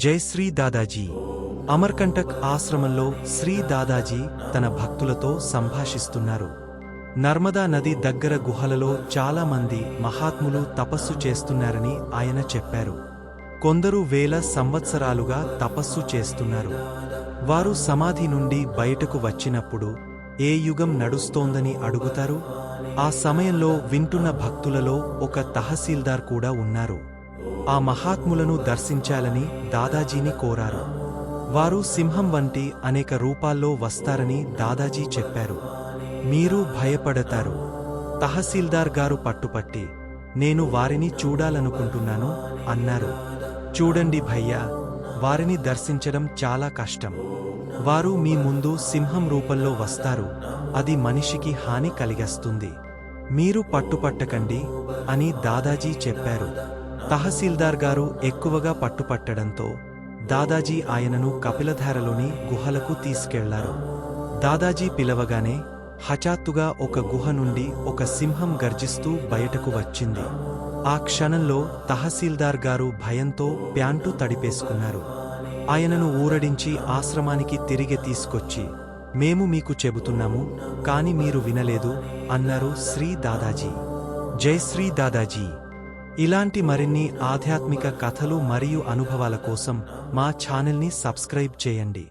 జై శ్రీ దాదాజీ. అమర్కంటక్ ఆశ్రమంలో శ్రీ దాదాజీ తన భక్తులతో సంభాషిస్తున్నారు. నర్మదా నది దగ్గర గుహలలో చాలామంది మహాత్ములు తపస్సు చేస్తున్నారని ఆయన చెప్పారు. కొందరు వేల సంవత్సరాలుగా తపస్సు చేస్తున్నారు. వారు సమాధి నుండి బయటకు వచ్చినప్పుడు ఏ యుగం నడుస్తోందని అడుగుతారు? ఆ సమయంలో వింటున్న భక్తులలో ఒక తహసీల్దార్ కూడా ఉన్నారు. ఆ మహాత్ములను దర్శించాలని దాదాజీని కోరారు. వారు సింహం వంటి అనేక రూపాల్లో వస్తారని దాదాజీ చెప్పారు. మీరు భయపడతారు. తహసీల్దార్ గారు పట్టుపట్టి నేను వారిని చూడాలనుకుంటున్నాను అన్నారు. చూడండి భయ్యా వారిని దర్శించడం చాలా కష్టం. వారు మీ ముందు సింహం రూపంలో వస్తారు. అది మనిషికి హాని కలిగస్తుంది. మీరు పట్టుపట్టకండి అని దాదాజీ చెప్పారు. తహసీల్దార్ గారు ఎక్కువగా పట్టుపట్టడంతో దాదాజీ ఆయనను కపిలధారలోని గుహలకు తీసుకెళ్ళారు. దాదాజీ పిలవగానే హఠాత్తుగా ఒక గుహ నుండి ఒక సింహం గర్జిస్తూ బయటకు వచ్చింది. ఆ క్షణంలో తహసీల్దార్ గారు భయంతో ప్యాంటు తడిపేసుకున్నారు. ఆయనను ఊరడించి ఆశ్రమానికి తిరిగి తీసుకొచ్చి మేము మీకు చెబుతున్నాము కాని మీరు వినలేదు అన్నారు శ్రీ దాదాజీ. జై శ్రీ దాదాజీ! ఇలాంటి మరిన్ని ఆధ్యాత్మిక కథలు మరియు అనుభవాల కోసం మా ఛానల్ని సబ్స్క్రైబ్ చేయండి.